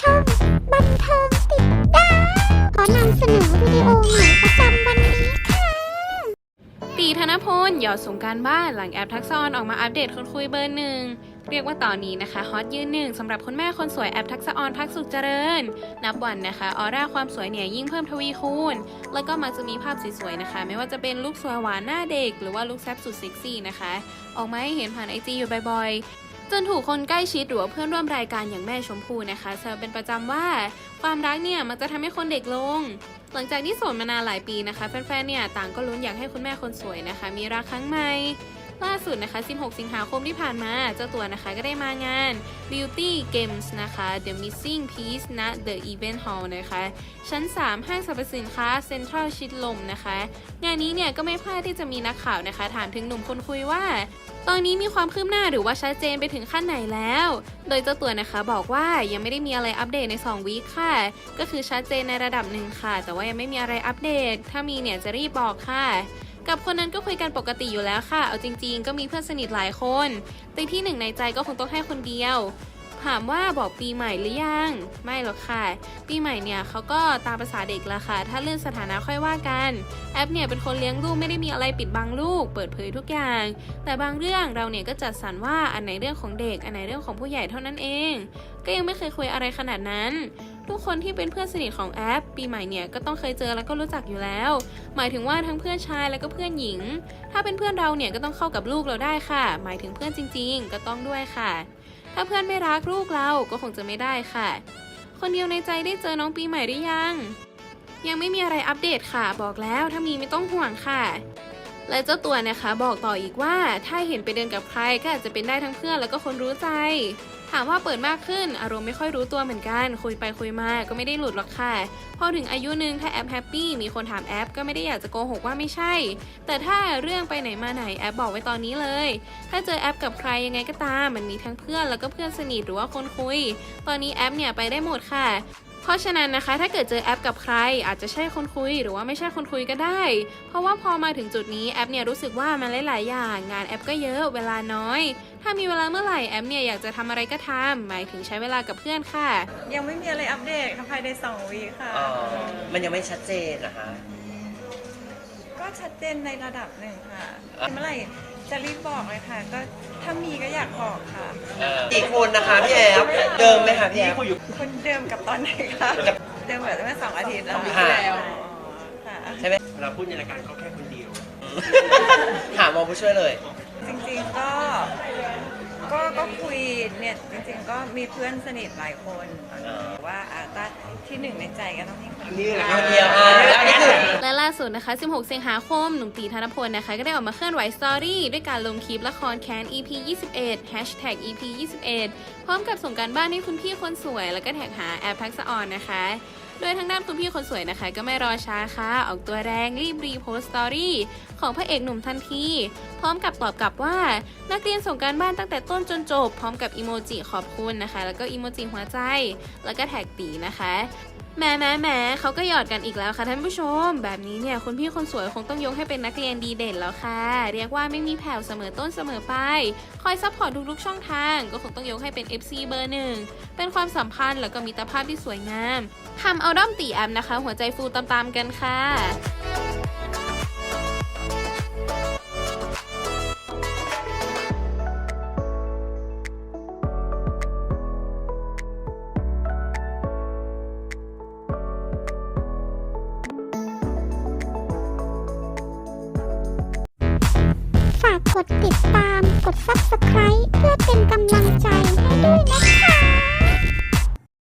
ช่องบันเทิงติดดาวขอนำเสนอวิดีโอใหม่ประจำวันนี้ค่ะ ตีธนพลหยอดสงการบ้านหลังแอปทักษะอนออกมาอัปเดตคนคุยเบอร์หนึ่งเรียกว่าตอนนี้นะคะฮอตยืนหนึ่งสำหรับคุณแม่คนสวยแอปทักษะออนพักสุขเจริญ นับวันนะคะออร่าความสวยเนี่ยยิ่งเพิ่มทวีคูณ แล้วก็มักจะมีภาพสวยๆนะคะ ไม่ว่าจะเป็นลุคสวยหวานหน้าเด็ก หรือว่าลุคแซ่บสุดเซ็กซี่นะคะ ออกมาให้เห็นผ่านไอจีอยู่บ่อยๆ จนถูกคนใกล้ชิดหรือว่าเพื่อนร่วมรายการอย่างแม่ชมพู่นะคะแซวเป็นประจำว่าความรักเนี่ยมันจะทำให้คนเด็กลง หลังจากที่โสดมานานหลายปีนะคะแฟนๆเนี่ยต่างก็ลุ้นอยากให้คุณแม่คนสวยนะคะ มีรักครั้งใหม่ ล่าสุดนะคะ 16 สิงหาคมที่ผ่านมา เจ้าตัวนะคะก็ได้มางาน Beauty Games นะคะ The Missing Piece ณ The Event Hall นะคะ ชั้น 3 ห้างสรรพสินค้า Central ชิดลมนะคะ งานนี้เนี่ยก็ไม่พลาดที่จะมีนักข่าวนะคะ ถามถึงหนุ่มคนคุยว่าตอนนี้มีความคืบหน้าหรือว่าชัดเจนไปถึงขั้นไหนแล้ว โดยเจ้าตัวนะคะบอกว่ายังไม่ได้มีอะไรอัปเดตใน 2 วีคค่ะ ก็คือชัดเจนในระดับหนึ่งค่ะ แต่ว่ายังไม่มีอะไรอัปเดต ถ้ามีเนี่ยจะรีบบอกค่ะ กับคนนั้นก็คุยกันปกติอยู่แล้วค่ะ เอาจริง ๆ ก็มีเพื่อนสนิทหลายคน แต่ที่หนึ่งในใจก็คงต้องให้คนเดียว ถามว่าบอกปีใหม่หรือยัง ไม่หรอกค่ะ ปีใหม่เนี่ยเขาก็ตามภาษาเด็กละค่ะ ถ้าเลื่อนสถานะค่อยว่ากัน แอปเนี่ยเป็นคนเลี้ยงลูกไม่ได้มีอะไรปิดบังลูก เปิดเผยทุกอย่าง แต่บางเรื่องเราเนี่ยก็จัดสรรว่าอันไหนเรื่องของเด็ก อันไหนเรื่องของผู้ใหญ่เท่านั้นเอง ก็ยังไม่เคยคุยอะไรขนาดนั้น ทุกคนที่เป็นเพื่อนสนิทของแอป ปีใหม่เนี่ยก็ต้องเคยเจอแล้วก็รู้จักอยู่แล้ว หมายถึงว่าทั้งเพื่อนชายแล้วก็เพื่อนหญิง ถ้าเป็นเพื่อนเราเนี่ยก็ต้องเข้ากับลูกเราได้ค่ะ หมายถึงเพื่อนจริง ๆ ก็ต้องด้วยค่ะ ถ้าเพื่อนไม่รักลูกเราก็คงจะไม่ได้ค่ะ คนเดียวในใจได้เจอน้องปีใหม่หรือยัง ยังไม่มีอะไรอัปเดตค่ะ บอกแล้วถ้ามีไม่ต้องห่วงค่ะและเจ้าตัวนะคะบอกต่ออีกว่าถ้าเห็นไปเดินกับใครก็อาจจะเป็นได้ทั้งเพื่อนแล้วก็คนรู้ใจ ถามว่าเปิดมากขึ้น อารมณ์ไม่ค่อยรู้ตัวเหมือนกัน คุยไปคุยมาก็ไม่ได้หลุดหรอกค่ะ พอถึงอายุหนึ่งถ้าแอปแฮปปี้มีคนถามแอปก็ไม่ได้อยากจะโกหกว่าไม่ใช่ แต่ถ้าเรื่องไปไหนมาไหนแอปบอกไว้ตอนนี้เลย ถ้าเจอแอปกับใครยังไงก็ตาม มันมีทั้งเพื่อนแล้วก็เพื่อนสนิทหรือว่าคนคุย ตอนนี้แอปเนี่ยไปได้หมดค่ะ เพราะฉะนั้นนะคะ ถ้าเกิดเจอแอปกับใคร อาจจะใช่คนคุยหรือว่าไม่ใช่คนคุยก็ได้ เพราะว่าพอมาถึงจุดนี้แอปเนี่ยรู้สึกว่ามันหลายๆอย่างงานแอปก็เยอะเวลาน้อย ถ้ามีเวลาเมื่อไหร่แอปเนี่ยอยากจะทำอะไรก็ทำหมายถึงใช้เวลากับเพื่อนค่ะ ยังไม่มีอะไรอัปเดตภายในสองวีคค่ะอ๋อมันยังไม่ชัดเจนนะคะก็ชัดเจนในระดับหนึ่งค่ะอะเมื่อไหร่ จะรีบบอกเลยค่ะ ก็ถ้ามีก็อยากบอกค่ะกี่คนนะคะพี่แอฟเดิมไหมคะพี่แอฟ คนเดิมกับตอนไหนคะเดิมแบบเมื่อสองอาทิตย์แล้วค่ะอ๋อค่ะใช่ไหมเราพูดในรายการเขาแค่คนเดียว ถามมองผู้ช่วยเลย จริงๆก็ ก็ก็คุยเนี่ยจริงๆก็มีเพื่อนสนิทหลายคนแต่ว่าอาตาที่หนึ่งในใจก็ต้องมีคนนี่แหละคนเดียวอะแล้วอันนี้คือ และล่าสุดนะคะ 16 สิงหาคม หนุ่มตีธนพลนะคะ ก็ได้ออกมาเคลื่อนไหวสตอรี่ด้วยการลงคลิปละครแค้น EP 21 Hashtag EP 21 พร้อมกับส่งการบ้านให้คุณพี่คนสวย แล้วก็แท็กหาแอปทักษะออนนะคะ โดยทางด้านคุณพี่คนสวยนะคะ ก็ไม่รอช้าค่ะ ออกตัวแรงรีบรีโพสต์สตอรี่ของพระเอกหนุ่มทันที พร้อมกับตอบกลับว่า นักเรียนส่งการบ้านตั้งแต่ต้นจนจบ พร้อมกับอีโมจิขอบคุณนะคะ แล้วก็อีโมจิหัวใจ แล้วก็แท็กตีนะคะ แหม้แหม้แหม้เขาก็หยอดกันอีกแล้วค่ะท่านผู้ชม แบบนี้เนี่ยคุณพี่คนสวยคงต้องยกให้เป็นนักเรียนดีเด่นแล้วค่ะ เรียกว่าไม่มีแผ่วเสมอต้นเสมอปลายคอยซัพพอร์ตทุกๆช่องทาง ก็คงต้องยกให้เป็น FC เบอร์หนึ่ง เป็นความสัมพันธ์แล้วก็มิตรภาพที่สวยงามทำเอาด้อมตีแอมนะคะ หัวใจฟูตามๆกันค่ะากดติดตาม กด subscribe เพื่อเป็นกำลัง